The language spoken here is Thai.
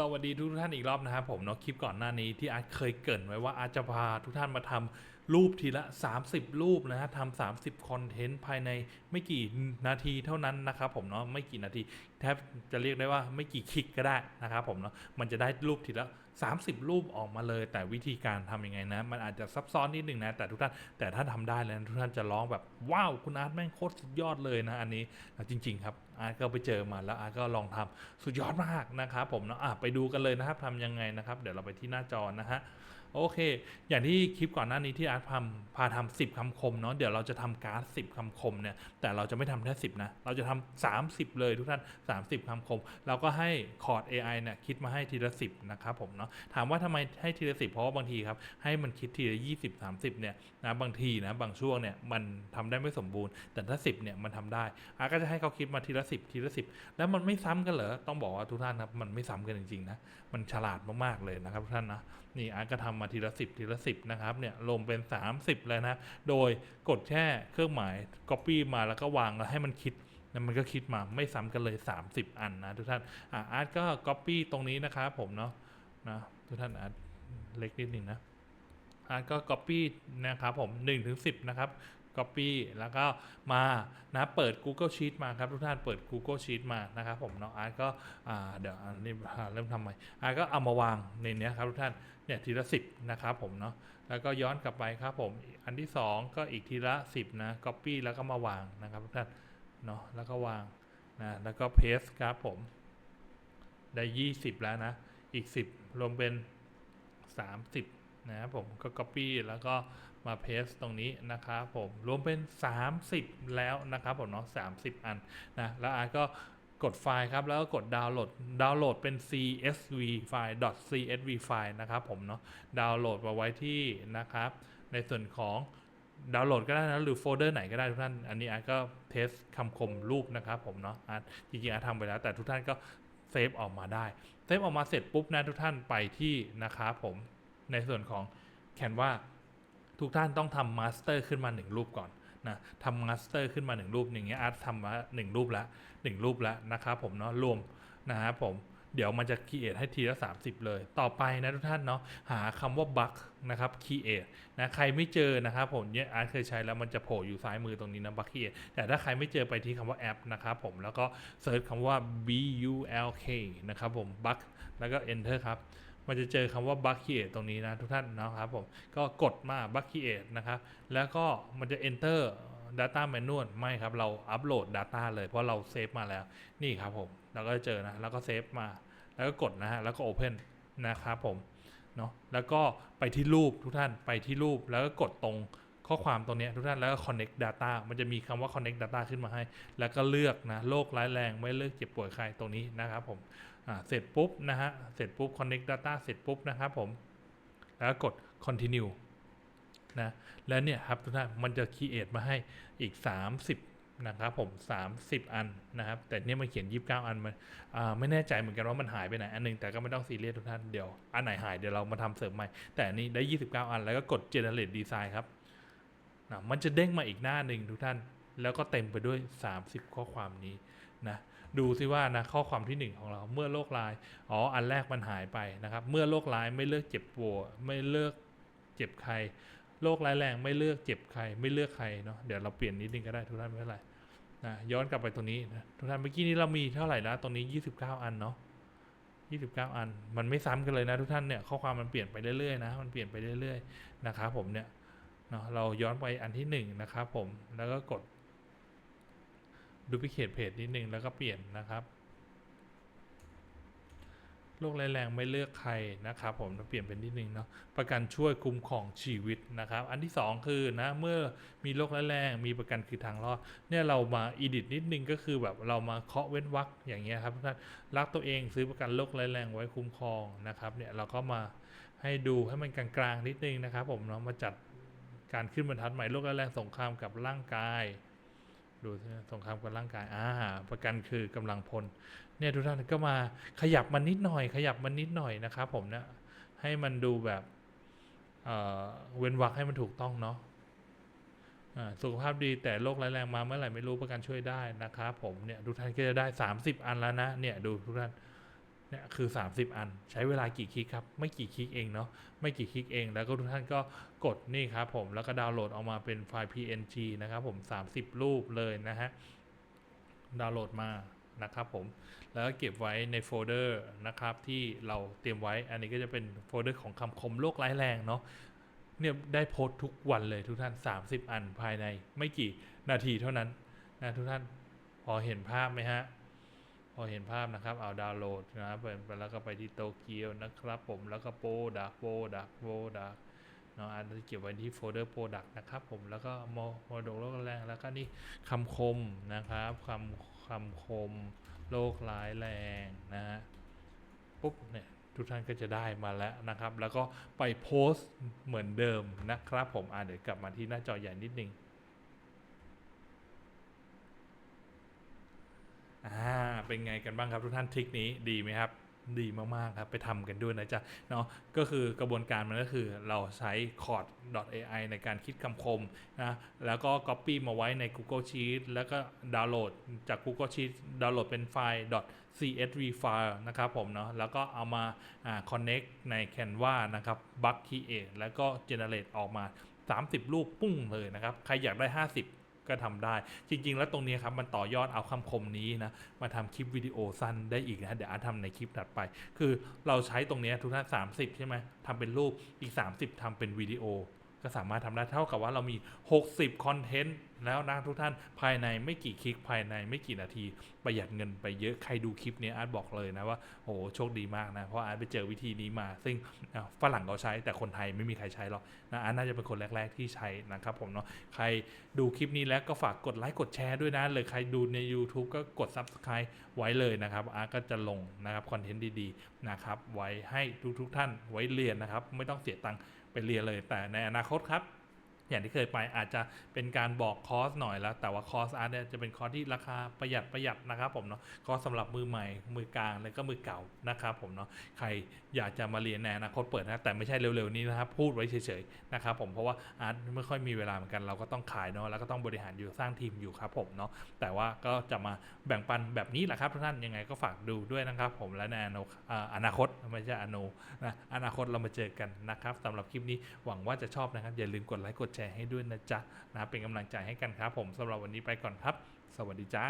สวัสดีทุกท่านอีกรอบนะครับผมเนาะคลิปก่อนหน้านี้ที่อาร์ตเคยเกรินไว้ว่าอาร์ตจะพาทุกท่านมาทำ รูปทีละ 30 รูปนะฮะทำ30คอนเทนต์ภายในไม่กี่นาทีเท่านั้นนะครับผมเนาะไม่กี่นาทีแทบจะเรียกได้ว่าไม่กี่คลิกก็ได้นะครับผมเนาะมันจะได้รูปทีละ 30 รูปออกมาเลย แต่วิธีการทำยังไงนะ มันอาจจะซับซ้อนนิดหนึ่งนะ แต่ทุกท่านแต่ถ้าทำได้แล้วทุกท่านจะร้องแบบว้าวคุณอาร์ตแม่งโคตรสุดยอดเลยนะอันนี้จริง ๆ ครับอาร์ตก็ไปเจอมาแล้วอาร์ตก็ลองทำสุดยอดมากนะครับผมเนาะะไปดูกันเลยนะครับทำยังไงนะครับ เดี๋ยวเราไปที่หน้าจอนะฮะ โอเค อย่างที่คลิปก่อนหน้านี้ที่อาร์ตพาพาทำสิบคำคมเนาะ เดี๋ยวเราจะทำการ์ดสิบคำคมเนี่ย แต่เราจะไม่ทำแค่สิบนะ เราจะทำสามสิบเลยทุกท่านสามสิบคำคม เราก็ให้คอร์ด AI เนี่ยคิดมาให้ทีละสิบนะครับผมเนาะ ถามว่าทำไมให้ทีละสิบเพราะว่าบางทีครับให้มันคิดทีละยี่สิบสามสิบเนี่ยนะบางทีนะบางช่วงเนี่ยมันทำได้ไม่สมบูรณ์ แต่ถ้าสิบเนี่ยมันทำได้อาร์ตก็จะให้เขาคิดมาทีละสิบทีละสิบแล้วมันไม่ซ้ำกันเหรอ ต้องบอกว่าทุกท่านครับมันไม่ซ้ำกันจริงๆนะ มันฉลาดมากๆเลยนะครับทุกท่านนะ นี่อาร์ตก็ทำมาทีละสิบทีละสิบนะครับเนี่ยรวมเป็น 30เลยนะ โดยกดแค่เครื่องหมาย Copy มาแล้วก็วางแล้วให้มันคิดมันก็คิดมาไม่ซ้ำกันเลย 30 อันนะทุกท่านอ่าอาร์ตก็ Copy ตรงนี้นะครับผมเนาะนะทุกท่านอาร์ตเล็กนิดหนึ่งนะอาร์ตก็ Copy นะครับผม1ถึง10 นะครับ Copy แล้วก็มานะเปิด Google Sheet มาครับทุกท่านเปิด Google Sheet มานะครับผมเนาะอาร์ตก็เดี๋ยวอันนี้อ่เริ่มทำใหม่อาร์ตก็เอามาวางในนี้ครับทุกท่านเนี่ยทีละสิบนะครับผมเนาะแล้วก็ย้อนกลับไปครับผมอันที่ 2 ก็อีกทีละ 10 นะ Copy แล้วก็มาวางนะครับทุกท่านเนาะแล้วก็วางนะแล้วก็ Paste ครับผม ได้ 20 แล้วนะ อีก 10 รวมเป็น 30 นะครับผมก็ Copy แล้วก็ มา Paste ตรงนี้นะครับผมรวมเป็น 30 แล้วนะครับผมเนาะ30 อันนะแล้วอาร์ตก็กดไฟล์ครับ แล้วก็กดดาวน์โหลดดาวน์โหลดเป็น csv ไฟล์ .csv ไฟล์นะครับผมเนาะดาวน์โหลดมาไว้ที่นะครับ ในส่วนของดาวน์โหลดก็ได้นะหรือโฟลเดอร์ไหนก็ได้ทุกท่าน อันนี้อาร์ตก็เทสคำคมรูปนะครับผมเนาะอาร์ตจริงๆอาร์ตทำไปแล้วแต่ทุกท่านก็เซฟออกมาได้เซฟออกมาเสร็จปุ๊บนะทุกท่านไปที่นะครับผมในส่วนของแคนวา ทุกท่านต้องทำมาสเตอร์ขึ้นมาหนึ่งรูปก่อนนะทำมาสเตอร์ขึ้นมาหนึ่งรูปอย่างเงี้ยอาร์ตทำมาหนึ่งรูปแล้วหนึ่งรูปแล้วนะครับผมเนาะรวมนะครับผมเดี๋ยวมันจะ create ให้ทีละ 30 เลย ต่อไปนะทุกท่านเนาะหาคำว่า bug นะครับ create นะใครไม่เจอนะครับผมเนี่ยอาร์ตเคยใช้แล้วมันจะโผล่อยู่ซ้ายมือตรงนี้นะ bug create แต่ถ้าใครไม่เจอไปที่คำว่าแอปนะครับผมแล้วก็เซิร์ชคำว่า b u l k นะครับผม bug แล้วก็ enter ครับ มันจะเจอคำว่า b u c k e t ตรงนี้นะทุกท่านนะครับผม ก็กดมา b u c k e t นะครับ แล้วก็มันจะ enter data manual ไม่ครับ เราอัปโหลด data เลยเพราะเราเซฟมาแล้ว นี่ครับผม เราก็จะเจอนะ แล้วก็เซฟมา แล้วก็กดนะฮะ แล้วก็ open นะครับผม เนาะแล้วก็ไปที่รูปทุกท่าน ไปที่รูป แล้วก็กดตรงข้อความตรงนี้ทุกท่านแล้วก็ connect data มันจะมีคำว่า connect data ขึ้นมาให้ แล้วก็เลือกนะ โรคร้ายแรง ไม่เลือกเจ็บป่วยใครตรงนี้นะครับผม เสร็จปุ๊บนะฮะ เสร็จปุ๊บ connect data เสร็จปุ๊บนะครับผม แล้วกด continue นะ แล้วเนี่ยครับทุกท่านมันจะ create มาให้อีก 30 นะครับผม 30 อันนะครับ แต่เนี่ยมันเขียน 29 อันมันอ่าไม่แน่ใจเหมือนกันว่ามันหายไปไหนอันหนึงแต่ก็ไม่ต้องซีเรียสทุกท่าน เดี๋ยว อันไหนหายเดี๋ยวเรามาทำเสริมใหม่ แต่อันนี้ได้ 29 อัน แล้วก็กด generate design ครับนะมันจะเด้งมาอีกหน้าหนึ่งทุกท่าน แล้วก็เต็มไปด้วย 30 ข้อความนี้นะ ดูซิว่านะข้อความที่ 1 ของเราเมื่อโรคร้าย อ๋อ อันแรกมันหายไปนะครับ เมื่อโรคร้ายไม่เลือกเจ็บปวดไม่เลือกเจ็บใครโรคร้ายแรงไม่เลือกเจ็บใคร ไม่เลือกใครเนาะเดี๋ยวเราเปลี่ยนนิดนึงก็ได้ทุกท่านไม่เป็นไรนะย้อนกลับไปตรงนี้นะทุกท่านเมื่อกี้นี้เรามีเท่าไหร่แล้วตรงนี้ 29 อันเนาะ29 อัน มันไม่ซ้ำกันเลยนะทุกท่านเนี่ยข้อความมันเปลี่ยนไปเรื่อยๆนะมันเปลี่ยนไปเรื่อยๆนะครับผมเนี่ยเนาะเราย้อนไปอันที่หนึ่งนะครับผมแล้วก็กด ดูพิเคทเพจนิดนึงแล้วก็เปลี่ยนนะครับโรคร้ายแรงไม่เลือกใครนะครับ ผมเปลี่ยนเป็นนิดนึงเนาะประกันช่วยคุ้มครองชีวิตนะครับ อันที่ 2 คือนะเมื่อมีโรคร้ายแรงมีประกันคือทางรอดเนี่ยเรามาอีดิทนิดนึงก็คือแบบเรามาเคาะเว้นวรรคอย่างเงี้ยครับท่านรักตัวเองซื้อประกันโรคร้ายแรงไว้คุ้มครองนะครับเนี่ยเราก็มาให้ดูให้มันกลางๆนิดนึงนะครับ ผมเนาะมาจัดการขึ้นบรรทัดใหม่โรคร้ายแรงสงครามกับร่างกาย ดูสิสงครามกับร่างกายอ่าประกันคือกำลังพล เนี่ยทุกท่านก็มาขยับมันนิดหน่อย ขยับมันนิดหน่อยนะครับผมนะให้มันดูแบบเเว้นวรรคให้มันถูกต้องเนาะสุขภาพดีแต่โรคร้ายแรงมาเมื่อไหร่ไม่รู้ประกันช่วยได้นะครับผมเนี่ยทุกท่านก็จะได้ 30 อันแล้วนะเนี่ยดูทุกท่าน เนี่ยคือ 30 อัน ใช้เวลากี่คลิกครับ ไม่กี่คลิกเองเนาะไม่กี่คลิกเอง แล้วก็ทุกท่านก็กดนี่ครับผมแล้วก็ดาวน์โหลดออกมาเป็นไฟล์ PNG นะครับผม 30 รูปเลยนะฮะดาวน์โหลดมานะครับผมแล้วก็เก็บไว้ในโฟลเดอร์นะครับที่เราเตรียมไว้ อันนี้ก็จะเป็นโฟลเดอร์ของคำคมโลกร้ายแรงเนาะเนี่ยได้โพสทุกวันเลยทุกท่าน 30 อันภายในไม่กี่นาทีเท่านั้นนะทุกท่านพอเห็นภาพไหมฮะ พอเห็นภาพนะครับ เอาดาวน์โหลดนะครับไปไปแล้วก็ไปที่โตเกียวนะครับผมแล้วก็โปรดักโปรดักโปรดักเนาะอันนี้เก็บไว้ที่โฟลเดอร์โปรดักนะครับผมแล้วก็โมโมดกโลกแรงแล้วก็นี่คำคมนะครับคำคำคมโลกร้ายแรงนะฮะปุ๊บเนี่ยทุกท่านก็จะได้มาแล้วนะครับ แล้วก็ไปโพสต์เหมือนเดิมนะครับผมอ่าเดี๋ยวกลับมาที่หน้าจอใหญ่นิดนึง อ่าเป็นไงกันบ้างครับทุกท่านทริคนี้ดีไหมครับดีมากๆครับ ไปทำกันด้วยนะจ๊ะเนาะก็คือกระบวนการมันก็คือเราใช้ chord.ai ในการคิดคำคมนะแล้วก็ copy มาไว้ใน Google Sheet แล้วก็ดาวน์โหลดจาก Google Sheet ดาวน์โหลดเป็นไฟล์ .csv file นะครับผมเนาะแล้วก็เอามาอ่า connect ใน Canva นะครับ bug create แล้วก็ generate ออกมา 30 รูปปุ้งเลยนะครับ ใครอยากได้ 50 ก็ทำได้ จริง ๆ แล้วตรงนี้ครับมันต่อยอดเอาคำคมนี้นะมาทำคลิปวิดีโอสั้นได้อีกนะเดี๋ยวอาทำในคลิปถัดไป คือเราใช้ตรงนี้ทุกท่าน30ใช่ไหมทำเป็นรูปอีก 30ทำเป็นวิดีโอ ก็สามารถทำได้เท่ากับว่าเรามี 60คอนเทนต์แล้วนะทุกท่านภายในไม่กี่คลิกภายในไม่กี่นาที ประหยัดเงินไปเยอะใครดูคลิปนี้อาร์ตบอกเลยนะว่าโอ้โหโชคดีมากนะเพราะอาร์ตไปเจอวิธีนี้มา ซึ่งฝรั่งเขาใช้แต่คนไทยไม่มีใครใช้หรอกนะอาร์ตน่าจะเป็นคนแรก ๆที่ใช้นะครับผมเนาะใครดูคลิปนี้แล้วก็ฝากกดไลค์กดแชร์ด้วยนะเลยใครดูใน YouTube ก็กด Subscribe ไว้เลยนะครับอาร์ตก็จะลงนะครับคอนเทนต์ดีๆนะครับไว้ให้ทุกๆท่านไว้เรียนนะครับไม่ต้องเสียตังค์ไปเรียนเลยแต่ในอนาคตครับ อย่างที่เคยไปอาจจะเป็นการบอกคอร์สหน่อยแล้ว แต่ว่าคอร์สอาร์ตเนี่ยจะเป็นคอร์สที่ราคาประหยัดประหยัดนะครับผมเนาะคอร์สสำหรับมือใหม่มือกลางแล้วก็มือเก่านะครับผมเนาะใครอยากจะมาเรียนในอนาคตเปิดนะแต่ไม่ใช่เร็วๆนี้นะครับพูดไว้เฉยๆนะครับผมเพราะว่าอาร์ตไม่ค่อยมีเวลาเหมือนกันเราก็ต้องขายเนาะแล้วก็ต้องบริหารอยู่สร้างทีมอยู่ครับผมเนาะแต่ว่าก็จะมาแบ่งปันแบบนี้แหละครับทุกท่านยังไงก็ฝากดูด้วยนะครับผมและในอนาคตอ่าอนาคตไม่ใช่อโนนะอนาคตเรามาเจอกันนะครับสำหรับคลิปนี้หวังว่าจะชอบนะครับอย่าลืมกดไลค์กดแชร์ให้ด้วยนะจ๊ะนะเป็นกำลังใจให้กันครับผมสำหรับวันนี้ไปก่อนครับ สวัสดีจ้า